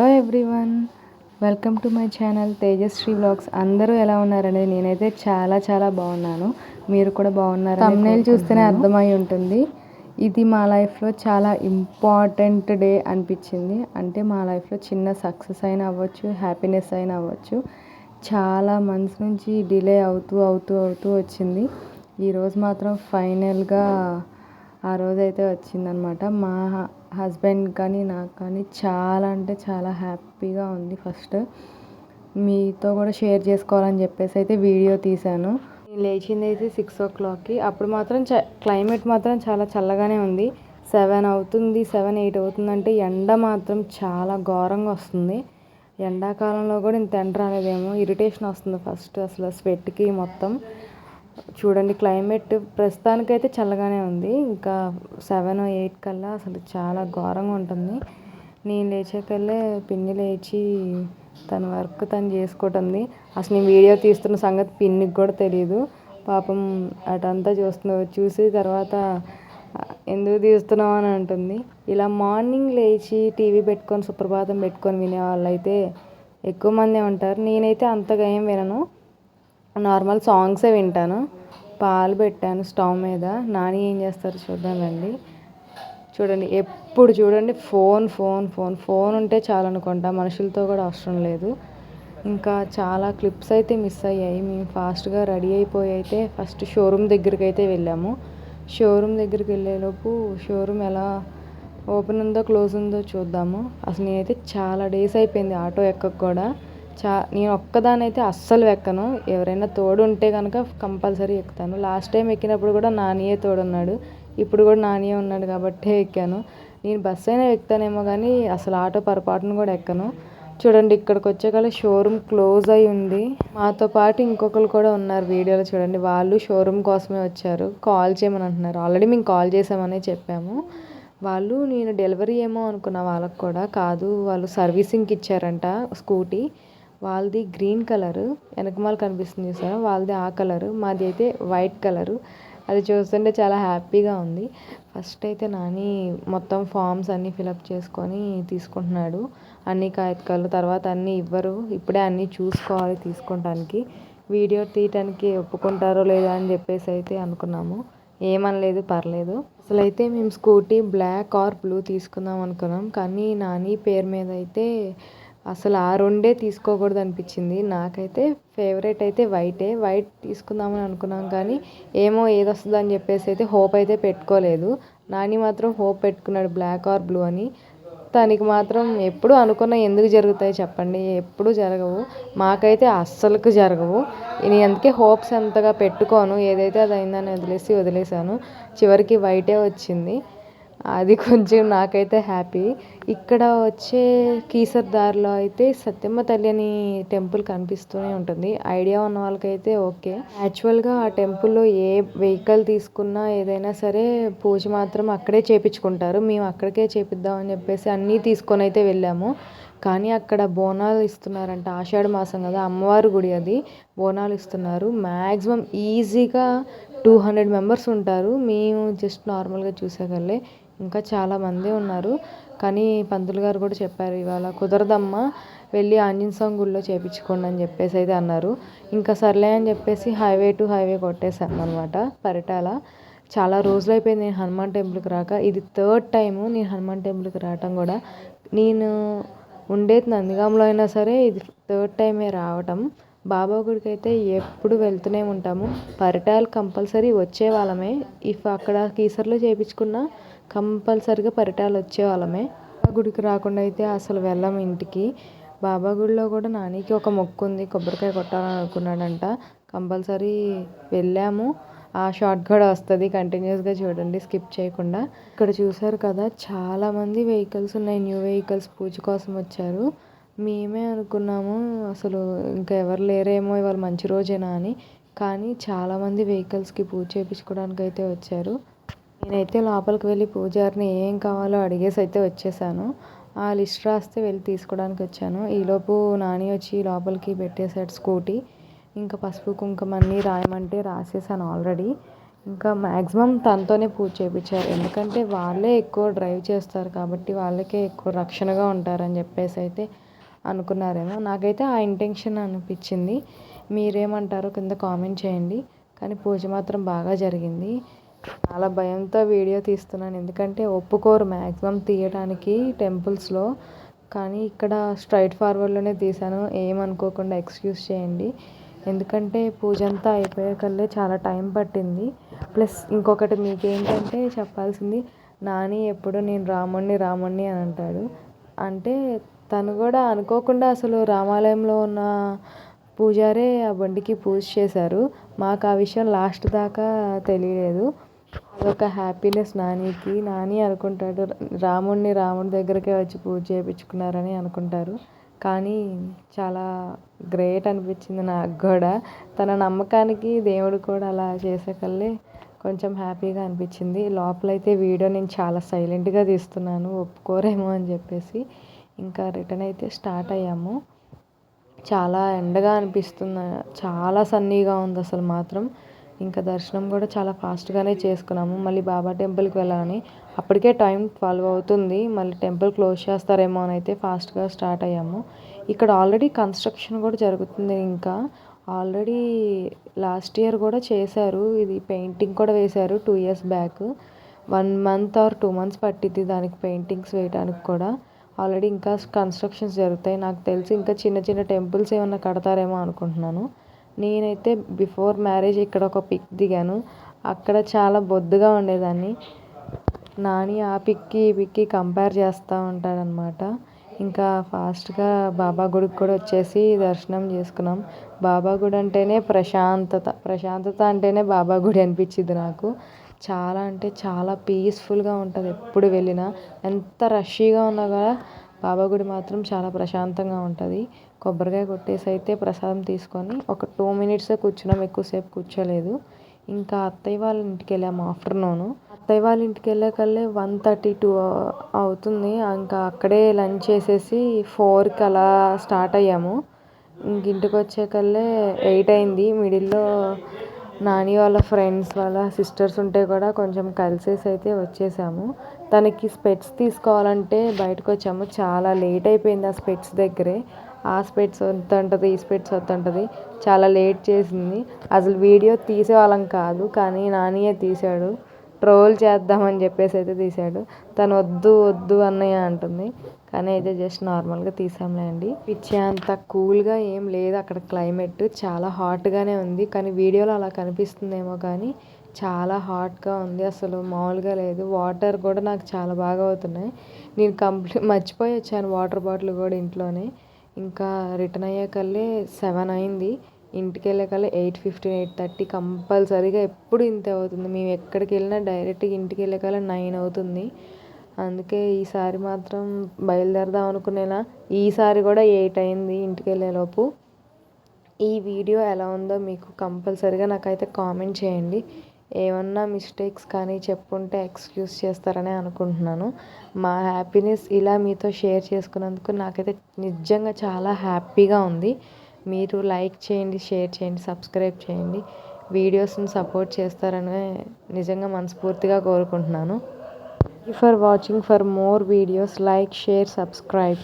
Hello everyone welcome to my channel Tejashree vlogs. అందరూ ఎలా ఉన్నారండి? నేనైతే చాలా చాలా బాగున్నాను. మీరు కూడా బాగున్నారు తమ్నేల్ చూస్తేనే అర్థమై ఉంటుంది. ఇది మా లైఫ్లో చాలా ఇంపార్టెంట్ డే అనిపించింది. అంటే మా లైఫ్లో చిన్న సక్సెస్ అయినా అవ్వచ్చు హ్యాపీనెస్ అయినా అవ్వచ్చు. చాలా మంత్స్ నుంచి డిలే అవుతూ అవుతూ అవుతూ వచ్చింది. ఈరోజు మాత్రం ఫైనల్గా ఆ రోజైతే వచ్చిందనమాట. మా హస్బెండ్ కానీ నాకు కానీ చాలా అంటే చాలా హ్యాపీగా ఉంది ఫస్ట్. మీతో కూడా షేర్ చేసుకోవాలని చెప్పేసి అయితే వీడియో తీశాను. నేను లేచింది అయితే సిక్స్ ఓ క్లాక్కి. అప్పుడు మాత్రం చ క్లైమేట్ మాత్రం చాలా చల్లగానే ఉంది. సెవెన్ అవుతుంది సెవెన్ ఎయిట్ అవుతుందంటే ఎండ మాత్రం చాలా ఘోరంగా వస్తుంది. ఎండాకాలంలో కూడా ఇంత ఎండ రాలేదేమో ఇరిటేషన్ వస్తుంది ఫస్ట్ అసలు స్వెట్కి మొత్తం. చూడండి క్లైమేట్ ప్రస్తుతానికైతే చల్లగానే ఉంది. ఇంకా సెవెన్ ఎయిట్ కల్లా అసలు చాలా ఘోరంగా ఉంటుంది. నేను లేచాకల్లే పిన్ని లేచి తన వర్క్ తను చేసుకుంటుంది. అసలు నేను వీడియో తీస్తున్న సంగతి పిన్నికి కూడా తెలియదు పాపం అటంతా చూస్తుంది. చూసి తర్వాత ఎందుకు తీస్తున్నావు? అని అంటుంది. ఇలా మార్నింగ్ లేచి టీవీ పెట్టుకొని సుప్రభాతం పెట్టుకొని వినే వాళ్ళు అయితే ఎక్కువ మందే ఉంటారు. నేనైతే అంతగా ఏం వినను. నార్మల్ సాంగ్సే వింటాను. పాలు పెట్టాను స్టవ్ మీద. నాని ఏం చేస్తారు చూద్దామండి. చూడండి ఎప్పుడు చూడండి ఫోన్ ఫోన్ ఫోన్. ఫోన్ ఉంటే చాలనుకుంటా మనుషులతో కూడా అవసరం లేదు. ఇంకా చాలా క్లిప్స్ అయితే మిస్ అయ్యాయి. మేము ఫాస్ట్గా రెడీ అయిపోయి అయితే ఫస్ట్ షోరూమ్ దగ్గరికి అయితే వెళ్ళాము. షోరూమ్ దగ్గరికి వెళ్ళేలోపు షోరూమ్ ఎలా ఓపెన్ ఉందో క్లోజ్ ఉందో చూద్దాము. అసలు నేనైతే చాలా డేస్ అయిపోయింది ఆటో ఎక్కకు కూడా. చా నేను ఒక్కదానైతే అస్సలు ఎక్కను ఎవరైనా తోడు ఉంటే కనుక కంపల్సరీ ఎక్కుతాను. లాస్ట్ టైం ఎక్కినప్పుడు కూడా నానియే తోడున్నాడు. ఇప్పుడు కూడా నానియే ఉన్నాడు కాబట్టే ఎక్కాను. నేను బస్ అయినా ఎక్కుతానేమో కానీ అసలు ఆటో పొరపాటును కూడా ఎక్కను. చూడండి ఇక్కడికి వచ్చేకల్లా షోరూమ్ క్లోజ్ అయి ఉంది. మాతో పాటు ఇంకొకరు కూడా ఉన్నారు వీడియోలో చూడండి. వాళ్ళు షోరూమ్ కోసమే వచ్చారు. కాల్ చేయమని అంటున్నారు. ఆల్రెడీ మేము కాల్ చేసామని చెప్పాము. వాళ్ళు నేను డెలివరీ ఏమో అనుకున్న వాళ్ళకి కూడా కాదు. వాళ్ళు సర్వీసింగ్కి ఇచ్చారంట స్కూటీ. వాళ్ళది గ్రీన్ కలర్ వెనకమాల కనిపిస్తుంది చూసారా? వాళ్ళది ఆ కలరు మాది అయితే వైట్ కలరు. అది చూస్తుంటే చాలా హ్యాపీగా ఉంది. ఫస్ట్ అయితే నాని మొత్తం ఫామ్స్ అన్నీ ఫిలప్ చేసుకొని తీసుకుంటున్నాడు. అన్ని కాగితాలు తర్వాత అన్నీ ఇవ్వరు. ఇప్పుడే అన్నీ చూసుకోవాలి తీసుకోవటానికి వీడియో తీయటానికి ఒప్పుకుంటారో లేదో అని చెప్పేసి అయితే అనుకున్నాము. ఏమనలేదు పర్లేదు. అసలు అయితే మేము స్కూటీ బ్లాక్ ఆర్ బ్లూ తీసుకుందాం అనుకున్నాం. కానీ నాని పేరు మీద అయితే అసలు ఆ రెండే తీసుకోకూడదు అనిపించింది. నాకైతే ఫేవరెట్ అయితే వైటే. వైట్ తీసుకుందామని అనుకున్నాం కానీ ఏమో ఏది వస్తుంది అని చెప్పేసి అయితే హోప్ అయితే పెట్టుకోలేదు. నాని మాత్రం హోప్ పెట్టుకున్నాడు బ్లాక్ ఆర్ బ్లూ అని. తనకి మాత్రం ఎప్పుడు అనుకున్న ఎందుకు జరుగుతాయి చెప్పండి. ఎప్పుడు జరగవు. మాకైతే అస్సలకు జరగవు. నేను అందుకే హోప్స్ అంతగా పెట్టుకోను. ఏదైతే అది అయిందని వదిలేసి వదిలేసాను. చివరికి వైటే వచ్చింది. అది కొంచెం నాకైతే హ్యాపీ. ఇక్కడ వచ్చే కీసర్ దారిలో అయితే సత్యమ్మ తల్లి అని టెంపుల్ కనిపిస్తూనే ఉంటుంది. ఐడియా ఉన్న వాళ్ళకైతే ఓకే. యాక్చువల్గా ఆ టెంపుల్లో ఏ వెహికల్ తీసుకున్నా ఏదైనా సరే పూజ మాత్రం అక్కడే చేపించుకుంటారు. మేము అక్కడికే చేపిద్దామని చెప్పేసి అన్నీ తీసుకొని అయితే వెళ్ళాము. కానీ అక్కడ బోనాలు ఇస్తున్నారంట. ఆషాఢ మాసం కదా అమ్మవారి గుడి అది. బోనాలు ఇస్తున్నారు. మ్యాక్సిమం ఈజీగా టూ హండ్రెడ్ మెంబర్స్ ఉంటారు. మేము జస్ట్ నార్మల్గా చూసేకల్లే ఇంకా చాలామంది ఉన్నారు. కానీ పంతులు గారు కూడా చెప్పారు ఇవాళ కుదరదమ్మా వెళ్ళి ఆంజనేయ స్వామి గుడిలో చేయించుకోండి అని చెప్పేసి అయితే అన్నారు. ఇంకా సర్లే అని చెప్పేసి హైవే టు హైవే కొట్టేసాం అనమాట పరిటాల చాలా రోజులు అయిపోయింది నేను హనుమాన్ టెంపుల్కి రాక. ఇది థర్డ్ టైము నేను హనుమాన్ టెంపుల్కి రావటం కూడా. నేను ఉండేది నందిగాంలో అయినా సరే ఇది థర్డ్ టైమే రావటం. బాబా గుడికి అయితే ఎప్పుడు వెళ్తూనే ఉంటాము. పరిటాలు కంపల్సరీ వచ్చే వాళ్ళమే. ఇఫ్ అక్కడ కీసర్లో చేయించుకున్నా కంపల్సరిగా పరిటాలు వచ్చేవాళ్ళమే గుడికి రాకుండా అయితే అసలు వెళ్ళము ఇంటికి. బాబా గుడిలో కూడా నానికి ఒక మొక్కు ఉంది కొబ్బరికాయ కొట్టాలని అనుకున్నాడంట కంపల్సరీ వెళ్ళాము. ఆ షార్ట్ కూడా వస్తుంది కంటిన్యూస్గా చూడండి స్కిప్ చేయకుండా. ఇక్కడ చూసారు కదా చాలామంది వెహికల్స్ ఉన్నాయి న్యూ వెహికల్స్ పూజ కోసం వచ్చారు. మేమే అనుకున్నాము అసలు ఇంకా ఎవరు లేరేమో ఇవాళ మంచి రోజేనా అని. కానీ చాలామంది వెహికల్స్కి పూజ చేయించుకోవడానికి అయితే వచ్చారు. నేనైతే లోపలికి వెళ్ళి పూజారిని ఏం కావాలో అడిగేసి అయితే వచ్చేసాను. ఆ లిస్ట్ రాస్తే వెళ్ళి తీసుకోవడానికి వచ్చాను. ఈలోపు నాని వచ్చి లోపలికి పెట్టేశాడు స్కూటీ. ఇంకా పసుపు కుంకుమ అన్నీ రాయమంటే రాసేసాను ఆల్రెడీ. ఇంకా మ్యాక్సిమం తనతోనే పూజ చేయించారు ఎందుకంటే వాళ్ళే ఎక్కువ డ్రైవ్ చేస్తారు కాబట్టి వాళ్ళకే ఎక్కువ రక్షణగా ఉంటారని చెప్పేసి అయితే అనుకున్నారేమో. నాకైతే ఆ ఇంటెన్షన్ అనిపించింది. మీరేమంటారో కింద కామెంట్ చేయండి. కానీ పూజ మాత్రం బాగా జరిగింది. చాలా భయంతో వీడియో తీస్తున్నాను. ఎందుకంటే ఒప్పుకోరు మ్యాక్సిమం తీయడానికి టెంపుల్స్లో. కానీ ఇక్కడ స్ట్రైట్ ఫార్వర్డ్లోనే తీశాను. ఏమనుకోకుండా ఎక్స్క్యూజ్ చేయండి. ఎందుకంటే పూజ అంతా అయిపోయాకల్లే చాలా టైం పట్టింది. ప్లస్ ఇంకొకటి మీకేంటంటే చెప్పాల్సింది నాని ఎప్పుడు నేను రాముణ్ణి రాముణ్ణి అని అంటాడు. అంటే తను కూడా అనుకోకుండా అసలు రామాలయంలో ఉన్న పూజారే ఆ బండికి పూజ చేశారు. మాకు ఆ విషయం లాస్ట్ దాకా తెలియలేదు. అదొక హ్యాపీనెస్ నానికి. నాని అనుకుంటాడు రాముడిని రాముడి దగ్గరకే వచ్చి పూజ చేయించుకున్నారని అనుకుంటారు. కానీ చాలా గ్రేట్ అనిపించింది నాకు కూడా. తన నమ్మకానికి దేవుడు కూడా అలా చేసేకల్లే కొంచెం హ్యాపీగా అనిపించింది. లోపలైతే వీడియో నేను చాలా సైలెంట్గా తీస్తున్నాను. ఒప్పుకోరేమో అని చెప్పేసి ఇంకా రిటర్న్ అయితే స్టార్ట్ అయ్యాము. చాలా ఎండగా అనిపిస్తుంది చాలా సన్నీగా ఉంది అసలు మాత్రం. ఇంకా దర్శనం కూడా చాలా ఫాస్ట్గానే చేసుకున్నాము. మళ్ళీ బాబా టెంపుల్కి వెళ్ళాలని. అప్పటికే టైం ట్వెల్వ్ అవుతుంది. మళ్ళీ టెంపుల్ క్లోజ్ చేస్తారేమో అని అయితే ఫాస్ట్గా స్టార్ట్ అయ్యాము. ఇక్కడ ఆల్రెడీ కన్స్ట్రక్షన్ కూడా జరుగుతుంది ఇంకా. ఆల్రెడీ లాస్ట్ ఇయర్ కూడా చేశారు. ఇది పెయింటింగ్ కూడా వేశారు two years back. One month or two months పట్టిద్ది దానికి పెయింటింగ్స్ వేయడానికి కూడా. ఆల్రెడీ ఇంకా కన్స్ట్రక్షన్స్ జరుగుతాయి. నాకు తెలిసి ఇంకా చిన్న చిన్న టెంపుల్స్ ఏమన్నా కడతారేమో అనుకుంటున్నాను. నేనైతే బిఫోర్ మ్యారేజ్ ఇక్కడ ఒక పిక్ దిగాను. అక్కడ చాలా బొద్దుగా ఉండేదాన్ని. నాని ఆ పిక్కి ఈ పిక్కి కంపేర్ చేస్తూ ఉంటాడనమాట ఇంకా ఫాస్ట్గా బాబా గుడికి కూడా వచ్చేసి దర్శనం చేసుకున్నాం. బాబా గుడి అంటేనే ప్రశాంతత. ప్రశాంతత అంటేనే బాబా గుడి అనిపించింది నాకు. చాలా అంటే చాలా పీస్ఫుల్గా ఉంటుంది ఎప్పుడు వెళ్ళినా. ఎంత రష్గా ఉన్నా కూడా బాబా గుడి మాత్రం చాలా ప్రశాంతంగా ఉంటుంది. కొబ్బరికాయ కొట్టేసి అయితే ప్రసాదం తీసుకొని ఒక టూ మినిట్సే కూర్చున్నాం ఎక్కువసేపు కూర్చోలేదు. ఇంకా అత్తయ్య వాళ్ళ ఇంటికి వెళ్ళాము ఆఫ్టర్నూన్. అత్తయ్య వాళ్ళ ఇంటికి వెళ్ళాకల్లే వన్ థర్టీ టూ అవుతుంది. ఇంకా అక్కడే లంచ్ చేసేసి ఫోర్కి అలా స్టార్ట్ అయ్యాము. ఇంక ఇంటికి వచ్చేకల్లే ఎయిట్ అయింది. మిడిల్లో నాని వాళ్ళ ఫ్రెండ్స్ వాళ్ళ సిస్టర్స్ ఉంటే కూడా కొంచెం కలిసేసి అయితే వచ్చేసాము. తనకి స్పెట్స్ తీసుకోవాలంటే బయటకు వచ్చాము చాలా లేట్ అయిపోయింది ఆ స్పెట్స్ దగ్గరే. ఆ స్పెట్స్ వద్దంటది ఈ స్పెట్స్ వద్దంటది. చాలా లేట్ చేసింది. అసలు వీడియో తీసేవాళ్ళం కాదు కానీ నానియే తీశాడు. ట్రోల్ చేద్దామని చెప్పేసి అయితే తీశాడు. తను వద్దు వద్దు అన్నయ్య అంటుంది. కానీ అయితే జస్ట్ నార్మల్గా తీసాంలే అండి. పిచ్చి అంత కూల్గా ఏం లేదు. అక్కడ క్లైమేట్ చాలా హాట్గానే ఉంది. కానీ వీడియోలో అలా కనిపిస్తుందేమో కానీ చాలా హాట్గా ఉంది అసలు మామూలుగా లేదు. వాటర్ కూడా నాకు చాలా బాగా అవుతున్నాయి. నేను కంప్లీట్ మర్చిపోయి వచ్చాను వాటర్ బాటిల్ కూడా ఇంట్లోనే. ఇంకా రిటర్న్ అయ్యేకల్లే సెవెన్ అయింది. ఇంటికి వెళ్ళేకల్లా ఎయిట్ ఫిఫ్టీన్ ఎయిట్ థర్టీ కంపల్సరీగా ఎప్పుడు ఇంతే అవుతుంది. మేము ఎక్కడికి వెళ్ళినా డైరెక్ట్గా ఇంటికి వెళ్ళేకల్లా నైన్ అవుతుంది. అందుకే ఈసారి మాత్రం బయలుదేరదాం అనుకునేలా. ఈసారి కూడా ఎయిట్ అయింది ఇంటికి వెళ్ళేలోపు ఈ వీడియో ఎలా ఉందో మీకు కంపల్సరీగా నాకైతే కామెంట్ చేయండి. ఏమన్నా మిస్టేక్స్ కానీ చెప్పుంటే ఎక్స్క్యూజ్ చేస్తారని అనుకుంటున్నాను. మా హ్యాపీనెస్ ఇలా మీతో షేర్ చేసుకున్నందుకు నాకైతే నిజంగా చాలా హ్యాపీగా ఉంది. మీరు లైక్ చేయండి షేర్ చేయండి సబ్స్క్రైబ్ చేయండి. వీడియోస్ని సపోర్ట్ చేస్తారని నిజంగా మనస్ఫూర్తిగా కోరుకుంటున్నాను. For watching for more videos like share subscribe